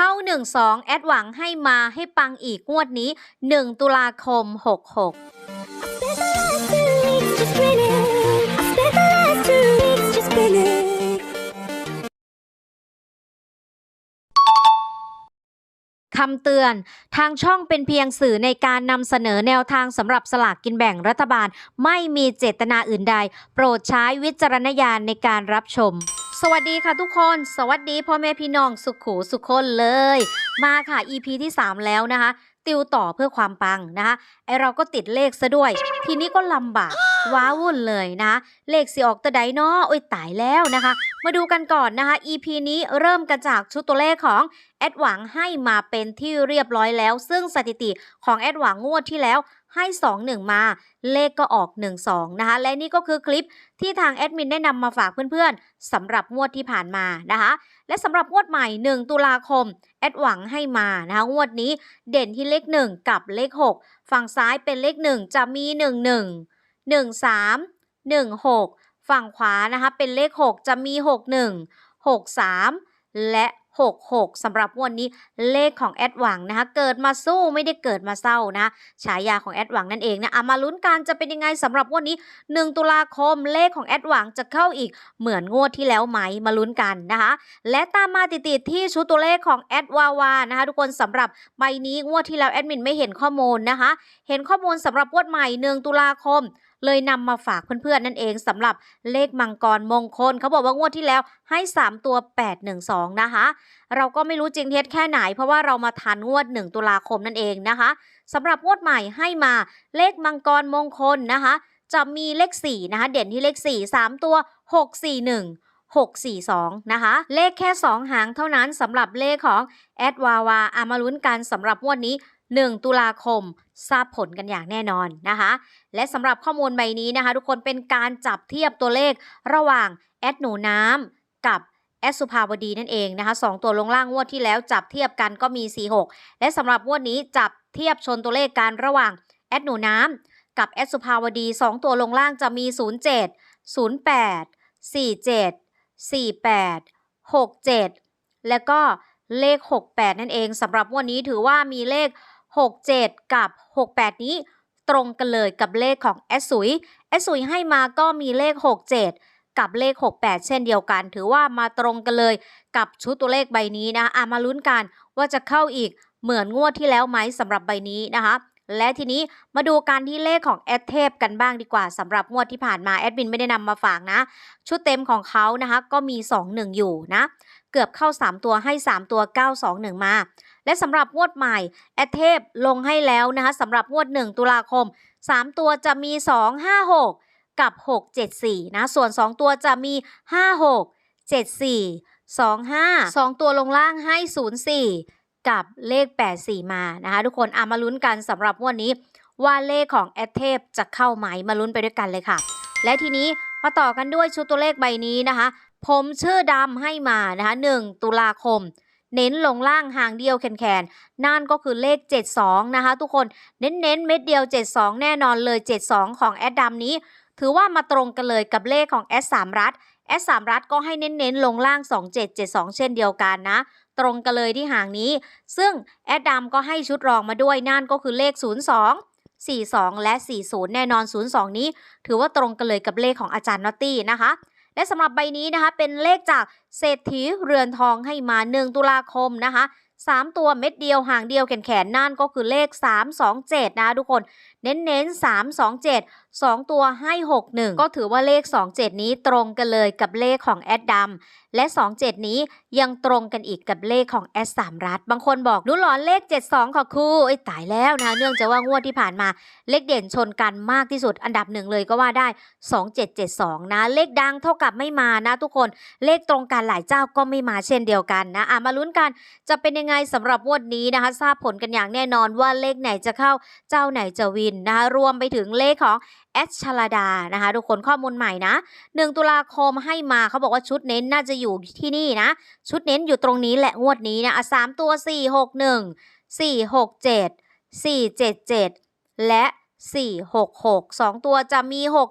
เข้า 1 2 แอดหวังให้มาให้ปังอีกงวดนี้ 1 ตุลาคม 66คำเตือน ทางช่องเป็นเพียงสื่อในการนำเสนอแนวทางสำหรับสลากกินแบ่งรัฐบาล ไม่มีเจตนาอื่นใด โปรดใช้วิจารณญาณในการรับชม สวัสดีค่ะทุกคน สวัสดีพ่อแม่พี่น้องสุขูสุขคนเลย มาค่ะ EP ที่ 3 แล้วนะคะ ติวต่อเพื่อความปังนะคะไอเราก็ติดเลขซะด้วย ทีนี้ก็ลำบาก ว้าวุ่นเลยนะคะเลขสิออกตะไดเนาะโอ้ยตายแล้วนะคะ มาดูกันก่อนนะคะ EP นี้เริ่มกันจากชุดตัวเลขของแอดหวังให้มาเป็นที่เรียบร้อยแล้ว ซึ่งสถิติของแอดหวังงวดที่แล้วให้ 2 1 มา เลขก็ออก 1 2 นะคะ และนี่ก็คือคลิปที่ทางแอดมินได้นำมาฝากเพื่อนๆสำหรับงวดที่ผ่านมานะคะ และสำหรับงวดใหม่ 1 ตุลาคม แอดหวังให้มานะคะ งวดนี้เด่นที่เลข 1 กับเลข 6 ฝั่งซ้ายเป็นเลข 1 จะมี 1 1 1 3 1 6 ฝั่งขวานะคะเป็นเลข 6 จะมี 6 1 6 3 และ 66สำหรับวันนี้เลขของแอดหวังนะคะ เกิดมาสู้ไม่ได้เกิดมาเศร้านะฉายาของแอดหวังนั่นเองนะเอามาลุ้นกันจะเป็นยังไงสำหรับวันนี้ 1 ตุลาคมเลขของแอดหวังจะเข้าอีกเหมือนงวดที่แล้วไหมมาลุ้นกันนะคะ และตามมาติดๆที่ชุดตัวเลขของแอดวาวานะคะ ทุกคนสำหรับใบนี้งวดที่แล้วแอดมินไม่เห็นข้อมูลนะคะ เห็นข้อมูลสำหรับงวดใหม่ 1 ตุลาคมเลยนำมาฝากเพื่อนๆนั่นเองสำหรับเลขมังกรมงคล เขาบอกว่างวดที่แล้วให้ 3 ตัว 812 นะคะ เราก็ไม่รู้จริงเท็จแค่ไหน เพราะว่าเรามาทันงวด 1 ตุลาคมนั่นเองนะคะสำหรับงวดใหม่ให้มาเลขมังกรมงคลนะคะ จะมีเลข4นะคะ เด่นที่เลข 4 3 ตัว 641 642 นะคะ เลขแค่ 2 หางเท่านั้นสำหรับเลขของแอดวาวาอามาลุ้นกันสำหรับงวดนี้ 1 ตุลาคมทราบผลกันอย่างแน่นอนนะคะ และสำหรับข้อมูลใบนี้นะคะ ทุกคนเป็นการจับเทียบตัวเลขระหว่างแอดหนูน้ำกับแอดสุภาวดีนั่นเองนะคะสองตัวลงล่างงวดที่แล้วจับเทียบกันก็มี 46 และสำหรับงวดนี้จับเทียบชนตัวเลขกันระหว่างแอดหนูน้ำกับแอดสุภาวดี 2 ตัวลงล่างจะมี 07 08 47 48 67 แล้วก็เลข 68 นั่นเองสำหรับงวดนี้ถือว่ามีเลข 67 กับ 68 นี้ตรงกันเลยกับเลขของแอสุยแอสุยให้มาก็มีเลข 67 กับเลข 68 เช่นเดียวกัน ถือว่ามาตรงกันเลยกับชุดตัวเลขใบนี้นะอะมาลุ้นกันว่าจะเข้าอีกเหมือนงวดที่แล้วไหมสำหรับใบนี้นะคะและทีนี้มาดูการที่เลขของแอดเทพกันบ้างดีกว่าสำหรับงวดที่ผ่านมาแอดมินไม่ได้นำมาฝากนะ ชุดเต็มของเขานะคะก็มี 2 1 อยู่นะ เกือบเข้า 3 ตัวให้ 3 ตัว 9 2 1 มา และสำหรับงวดใหม่ แอดเทพลงให้แล้วนะคะสำหรับงวด 1 ตุลาคม 3 ตัวจะมี 2 5 6 กับ 6 7 4 นะ ส่วน 2 ตัวจะมี 5 6 7 4 2 5 2 ตัวลงล่างให้ 0 4 กับเลข 8 4 มานะคะทุกคนอามาลุ้นกันสำหรับงวดนี้ ว่าเลขของแอดเทพจะเข้าไหมมาลุ้นไปด้วยกันเลยค่ะ และทีนี้มาต่อกันด้วยชุดตัวเลขใบนี้นะคะ ผมชื่อดำให้มานะคะ1ตุลาคม เน้นลงล่างหางเดียวแขนๆนั่นก็คือเลข 72 นะคะ ทุกคนเน้นๆเม็ดเดียว 72 แน่นอนเลย 72 ของแอดดำนี้ ถือว่ามาตรงกันเลยกับเลขของแอดสามรัฐแอดสามรัฐก็ให้เน้นๆลงล่าง 2772 เช่นเดียวกันนะ ตรงกันเลยที่หางนี้ ซึ่งแอดดำก็ให้ชุดรองมาด้วยนั่นก็คือเลข 02 42 และ 40 แน่นอน 02 นี้ ถือว่าตรงกันเลยกับเลขของอาจารย์นอตตี้นะคะ และสำหรับใบนี้นะคะเป็นเลขจากเศรษฐีเรือนทองให้มา 1 ตุลาคมนะคะ 3 ตัวเม็ดเดียวห่างเดียวแขนแขนๆนั่นก็คือเลข 327นะคะทุกคน เน้นเน้น327 2 ตัวให้ 61 ก็ถือว่าเลข 27 นี้ตรงกันเลยกับเลขของแอดดำและ 27 นี้ยังตรงกันอีกกับเลขของแอดสามรัฐ บางคนบอกหนูหลอนเลข 72ค่ะครูไอ้ตายแล้วนะ เนื่องจากว่างวดที่ผ่านมา เลขเด่นชนกันมากที่สุดอันดับหนึ่งเลยก็ว่าได้ 2772 นะ เลขดังเท่ากับไม่มานะทุกคนเลขตรงกันหลายเจ้าก็ไม่มาเช่นเดียวกันนะอะมาลุ้นกันจะเป็นยังไงสำหรับงวดนี้นะคะ ทราบผลกันอย่างแน่นอนว่าเลขไหนจะเข้าเจ้าไหนจะวินนะคะ รวมไปถึงเลขของแอดชลาดานะคะทุกคนข้อมูลใหม่นะ 1 ตุลาคมให้มาเขาบอกว่าชุดเน้นน่าจะอยู่ที่นี่นะ ชุดเน้นอยู่ตรงนี้แหละงวดนี้นะอะสามตัว 4 6 1 4 6 7 4 7 7 และ 4 6 6 2 ตัวจะมี 6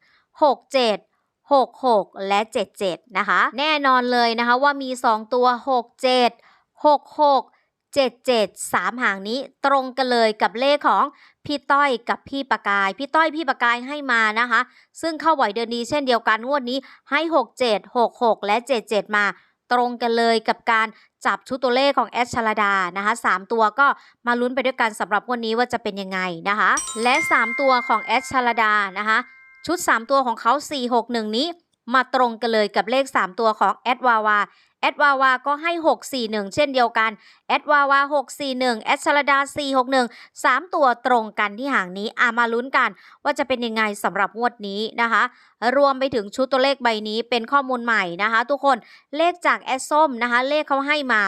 1 6 7 6 6 และ 7 7 นะคะ แน่นอนเลยนะคะว่ามี 2 ตัว 6 7 66 77 3 หางนี้ตรงกันเลยกับเลขของพี่ต้อยกับพี่ประกาย พี่ต้อยพี่ประกายให้มานะคะ ซึ่งเข้าบ่อยเดือนนี้เช่นเดียวกันงวดนี้ให้ 67 66 และ 77 มาตรงกันเลยกับการจับชุดตัวเลขของแอชชลดานะคะ3ตัวก็มาลุ้นไปด้วยกันสำหรับงวันนี้ว่าจะเป็นยังไงนะคะ และ 3 ตัวของแอชชลดานะคะชุด 3 ตัวของเขา461 นี้มาตรงกันเลยกับเลข 3 ตัวของแอดวาวา แอดวาวาก็ให้ 641 เช่นเดียวกัน แอดวาวา 641 แอดชลดา 461 3 ตัวตรงกันที่หางนี้อามาลุ้นกัน ว่าจะเป็นยังไงสำหรับงวดนี้นะคะ รวมไปถึงชุดตัวเลขใบนี้เป็นข้อมูลใหม่นะคะ ทุกคนเลขจากแอดส้มนะคะ เลขเขาให้มา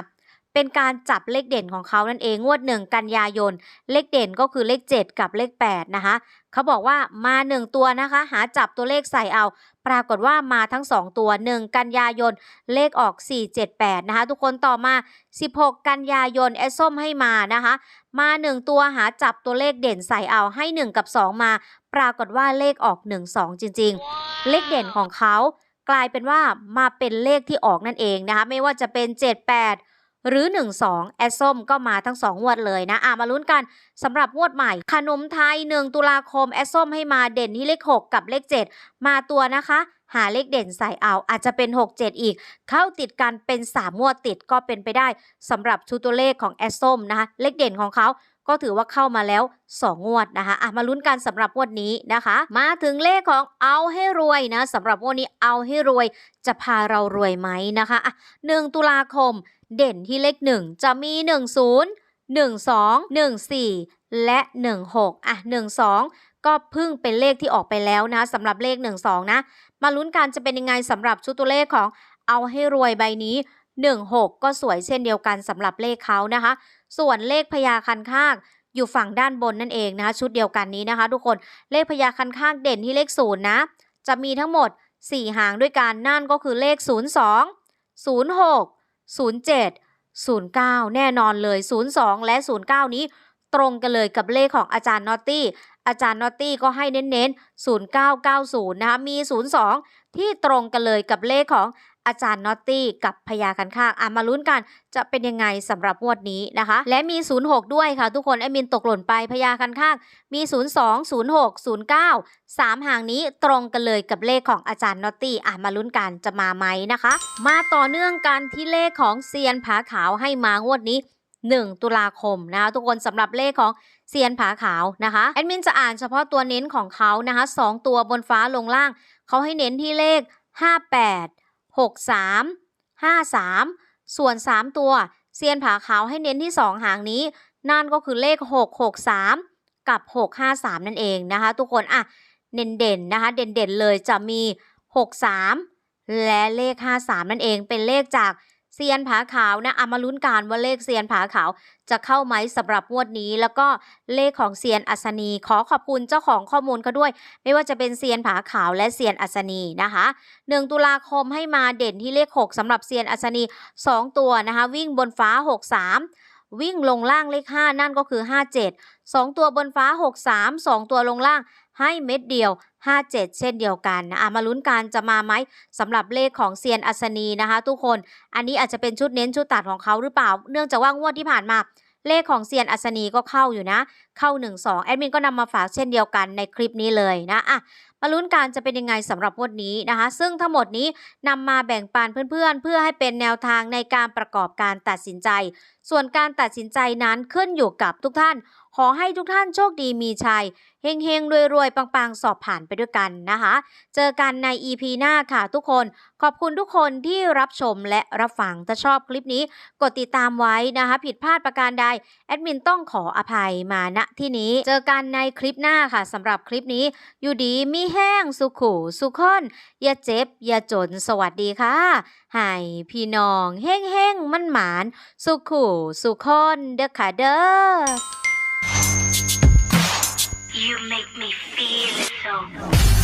เป็นการจับเลขเด่นของเขานั่นเองงวดหนึ่งกันยายน เลขเด่นก็คือเลข 7 กับเลข 8 นะคะ เขาบอกว่ามา 1 ตัวนะคะ หาจับตัวเลขใส่เอา ปรากฏว่ามาทั้ง 2 ตัว 1 กันยายน เลขออก 478 นะคะ ทุกคนต่อมา 16 กันยายนแอดส้มให้มานะคะ มา 1 ตัวหาจับตัวเลขเด่นใส่เอาให้ 1 กับ 2 มา ปรากฏว่าเลขออก 1 2 จริง ๆ เลขเด่นของเขากลายเป็นว่ามาเป็นเลขที่ออกนั่นเองนะคะ ไม่ว่าจะเป็น 78 หรือ 12 แอดส้มก็มาทั้ง 2 งวดเลยนะอะมาลุ้นกันสำหรับงวดใหม่ ขนมไทย 1 ตุลาคมแอดส้มให้มาเด่นที่เลข 6 กับเลข 7 มาตัวนะคะหาเลขเด่นใส่เอาอาจจะเป็น 6 7 อีก เข้าติดกันเป็น3งวดติดก็เป็นไปได้สำหรับชุดตัวเลขของแอดส้มนะคะ เลขเด่นของเขาก็ถือว่าเข้ามาแล้ว 2 งวดนะคะอะมาลุ้นกันสำหรับงวดนี้นะคะ มาถึงเลขของเอาให้รวยนะสำหรับงวดนี้เอาให้รวยจะพาเรารวยไหมนะคะอะ1ตุลาคม เด่นที่เลข 1 จะมี 10 12 14 และ 16 อะ 12 ก็เพิ่งเป็นเลขที่ออกไปแล้วนะสำหรับเลข 12 นะ มาลุ้นกันจะเป็นยังไงสำหรับชุดตัวเลขของเอาให้รวยใบนี้ 16 ก็สวยเช่นเดียวกันสำหรับเลขเขานะคะ ส่วนเลขพญาคันข้างอยู่ฝั่งด้านบนนั่นเองนะคะชุดเดียวกันนี้นะคะ ทุกคนเลขพญาคันข้างเด่นที่เลขศูนย์นะ จะมีทั้งหมด 4 หางด้วยกันนั่นก็คือเลข 02 06 07 09 แน่นอนเลย 02 และ 09 นี้ตรงกันเลยกับเลขของอาจารย์นอตตี้ อาจารย์นอตตี้ก็ให้เน้นๆ 0990 นะคะ มี 02 ที่ตรงกันเลยกับเลขของ อาจารย์นอตตี้กับพญาคันข้างอะมาลุ้นกันจะเป็นยังไงสำหรับงวดนี้นะคะ และมี 06 ด้วยค่ะ ทุกคนแอดมินตกหล่นไปพญาคันข้าง มี 02 06 09 3 หางนี้ตรงกันเลยกับเลขของอาจารย์นอตตี้อะมาลุ้นกันจะมาไหมนะคะ มาต่อเนื่องกันที่เลขของเซียนผาขาวให้มางวดนี้ 1 ตุลาคมนะคะทุกคนสำหรับเลขของเซียนผาขาวนะคะแอดมินจะอ่านเฉพาะตัวเน้นของเขานะคะสองตัวบนฟ้าลงล่างเขาให้เน้นที่เลข 58 63 53 ส่วน 3 ตัวเซียนผาขาวให้เน้นที่ 2 หางนี้ นั่นก็คือเลข 663 กับ 653 นั่นเองนะคะ ทุกคนอะเด่นเด่นๆนะคะ เด่นเด่นๆเลยจะมี 63 และเลข 53 นั่นเองเป็นเลขจาก เซียนผาขาวนะเอามาลุ้นกันว่าเลขเซียนผาขาวจะเข้าไหมสำหรับงวดนี้ แล้วก็เลขของเซียนอัศนี ขอขอบคุณเจ้าของข้อมูลเขาด้วย ไม่ว่าจะเป็นเซียนผาขาวและเซียนอัศนีนะคะ1ตุลาคมให้มาเด่นที่เลข 6สำหรับเซียนอัศนี 2 ตัวนะคะ วิ่งบนฟ้า 63วิ่งลงล่างเลข 5 นั่นก็คือ 57 2 ตัวบนฟ้า 63 2 ตัวลงล่างให้เม็ดเดียว 57 เช่นเดียวกันนะอะมาลุ้นการจะมาไหมสำหรับเลขของเซียนอัศนีนะคะ ทุกคน อันนี้อาจจะเป็นชุดเน้นชุดตัดของเขาหรือเปล่า เนื่องจากว่างวดที่ผ่านมาเลขของเซียนอัศนีก็เข้าอยู่นะ เข้า 1 2 แอดมินก็นำมาฝากเช่นเดียวกันในคลิปนี้เลยนะอะมาลุ้นกันจะเป็นยังไงสำหรับงวดนี้นะคะ ซึ่งทั้งหมดนี้นำมาแบ่งปันเพื่อนๆ เพื่อให้เป็นแนวทางในการประกอบการตัดสินใจ ส่วนการตัดสินใจนั้นขึ้นอยู่กับทุกท่าน ขอให้ทุกท่านโชคดีมีชัยเฮงเฮงรวยรวยๆ ปังๆ สอบผ่านไปด้วยกันนะคะ เจอกันใน EP หน้าค่ะทุกคน ขอบคุณทุกคนที่รับชมและรับฟังถ้าชอบคลิปนี้ กดติดตามไว้นะคะ ผิดพลาดประการใดแอดมินต้องขออภัยมาณที่นี้เจอกันในคลิปหน้าค่ะสำหรับคลิปนี้ อยู่ดีมีแห้งสุขุสุขอนอย่าเจ็บ อย่าจนสวัสดีค่ะให้พี่น้องแห้งแห้งมันหมาน สุขุสุขอนเด้อค่ะเด้อ You make me feel so